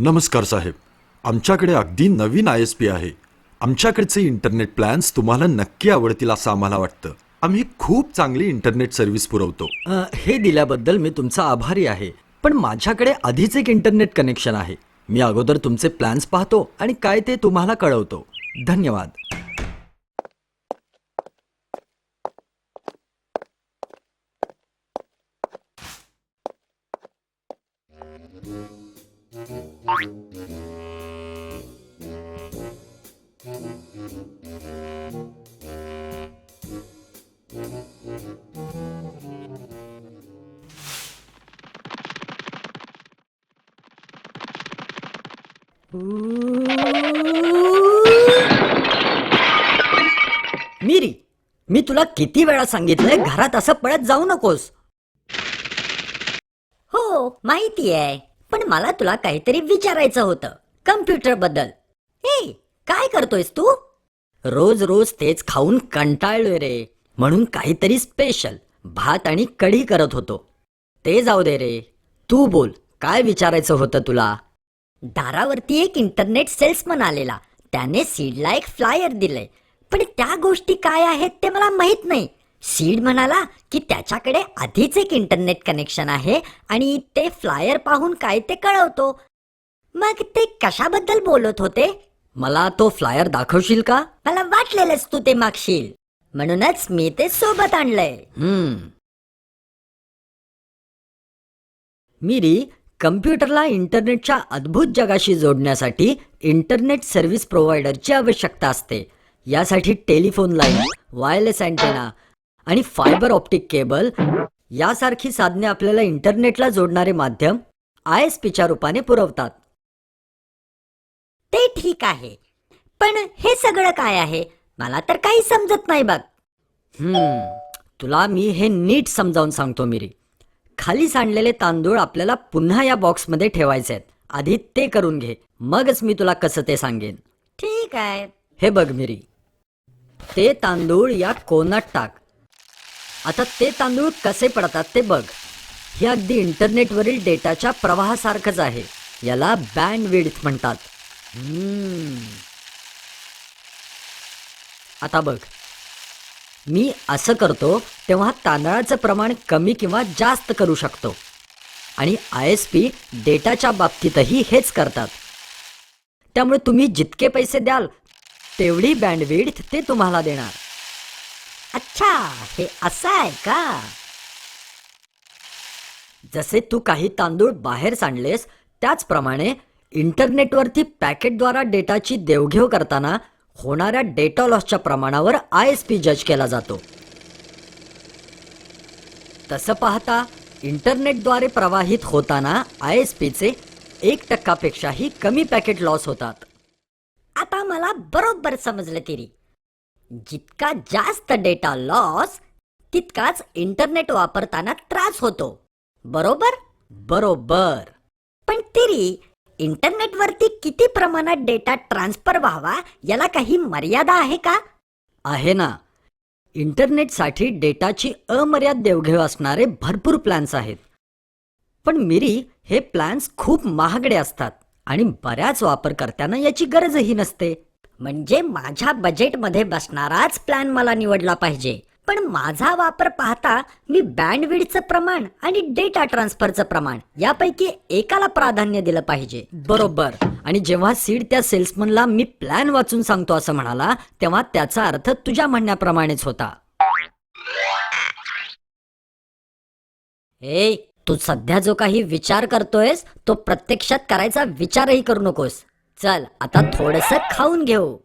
नमस्कार साहेब. आमच्याकडे अगदी नवीन आय एस पी आहे. आमच्याकडचे इंटरनेट प्लॅन्स तुम्हाला नक्की आवडतील असं आम्हाला वाटतं. आम्ही खूप चांगली इंटरनेट सर्व्हिस पुरवतो. अ, हे दिल्याबद्दल मी तुमचा आभारी आहे. पण माझ्याकडे आधीच एक इंटरनेट कनेक्शन आहे. मी अगोदर तुमचे प्लॅन्स पाहतो आणि काय ते तुम्हाला कळवतो. धन्यवाद. मिरी मी तुला किती वेळा सांगितलंय घरात असं पळत जाऊ नकोस. हो माहिती आहे पण मला तुला काहीतरी विचारायचं होतं. कम्प्युटरबद्दल. ए काय करतोयस तू? रोज रोज तेच खाऊन कंटाळलोय रे. म्हणून काहीतरी स्पेशल भात आणि कढी करत होतो. ते जाऊ दे रे. तू बोल काय विचारायचं होतं तुला? दारावरती एक इंटरनेट सेल्समन आलेला. त्याने सीडला एक फ्लायर दिलंय. पण त्या गोष्टी काय आहेत ते मला माहीत नाही. सीड म्हणाला की त्याच्याकडे आधीच एक इंटरनेट कनेक्शन आहे आणि ते फ्लायर पाहून काय ते कळवतो. मग ते कशाबद्दल बोलत होते? मला तो फ्लायर दाखवशील का? मला वाटलेलंच तू ते मागशील. म्हणूनच मी ते सोबत आणलंय. हम्म. मिरी कम्प्युटरला इंटरनेटच्या अद्भुत जगाशी जोडण्यासाठी इंटरनेट सर्व्हिस प्रोव्हायडरची आवश्यकता असते. यासाठी टेलिफोन लाईन वायरलेस अँटेना आणि फायबर ऑप्टिक केबल यासारखी साधने आपल्याला इंटरनेटला जोडणारे माध्यम आय एस पीच्या रूपाने पुरवतात. ते ठीक आहे. पण हे सगळं काय आहे? मला तर काही समजत नाही बघ. हम्म तुला मी हे नीट समजावून सांगतो मिरी. खाली सांडलेले तांदूळ आपल्याला पुन्हा या बॉक्समध्ये ठेवायचे आहेत. आधी ते करून घे. मगच मी तुला कसं ते सांगेन. ठीक आहे. हे बघ मिरी. ते तांदूळ या कोनात टाक. आता ते तांदूळ कसे पडतात ते बघ. हे अगदी इंटरनेटवरील डेटाच्या प्रवाहासारखंच आहे. याला बँड विड्थ म्हणतात आता बघ. मी असं करतो तेव्हा तांदळाचं प्रमाण कमी किंवा जास्त करू शकतो. आणि आय एस पी डेटाच्या बाबतीतही हेच करतात. त्यामुळे तुम्ही जितके पैसे द्याल तेवढी बँडविड्थ ते तुम्हाला देणार. अच्छा हे असं आहे का? जसे तू काही तांदूळ बाहेर सांडलेस त्याचप्रमाणे इंटरनेटवरती पॅकेटद्वारा डेटाची देवघेव करताना होणाऱ्या डेटा लॉसच्या प्रमाणावर आय एस पी जज केला जातो. तसं पाहता इंटरनेटद्वारे प्रवाहित होताना आय एस पीचे एक टक्कापेक्षाही कमी पॅकेट लॉस होतात. आता मला बरोबर समजलं तिरी जितका जास्त डेटा लॉस तितकाच इंटरनेट वापरताना त्रास होतो. बरोबर? बरोबर. पण तिरी इंटरनेटवरती किती प्रमाणात डेटा ट्रान्सफर व्हावा याला काही मर्यादा आहे का? आहे ना. इंटरनेटसाठी डेटाची अमर्याद देवघेव असणारे भरपूर प्लॅन्स आहेत. पण मिरी हे प्लॅन्स खूप महागडे असतात आणि बऱ्याच वापरकर्त्यांना याची गरजही नसते. म्हणजे माझ्या बजेटमध्ये बसणाराच प्लॅन मला निवडला पाहिजे. पण माझा वापर पाहता मी बँडविडचं प्रमाण आणि डेटा ट्रान्सफरचं प्रमाण यापैकी एकाला प्राधान्य दिलं पाहिजे. बरोबर. आणि जेव्हा सीड त्या सेल्समनला मी प्लॅन वाचून सांगतो असं म्हणाला तेव्हा त्याचा अर्थ तुझ्या म्हणण्याप्रमाणेच होता. ए तू सध्या जो काही विचार करतोयस तो प्रत्यक्षात करायचा विचारही करू नकोस. चल आता थोडस खाऊन घेऊ.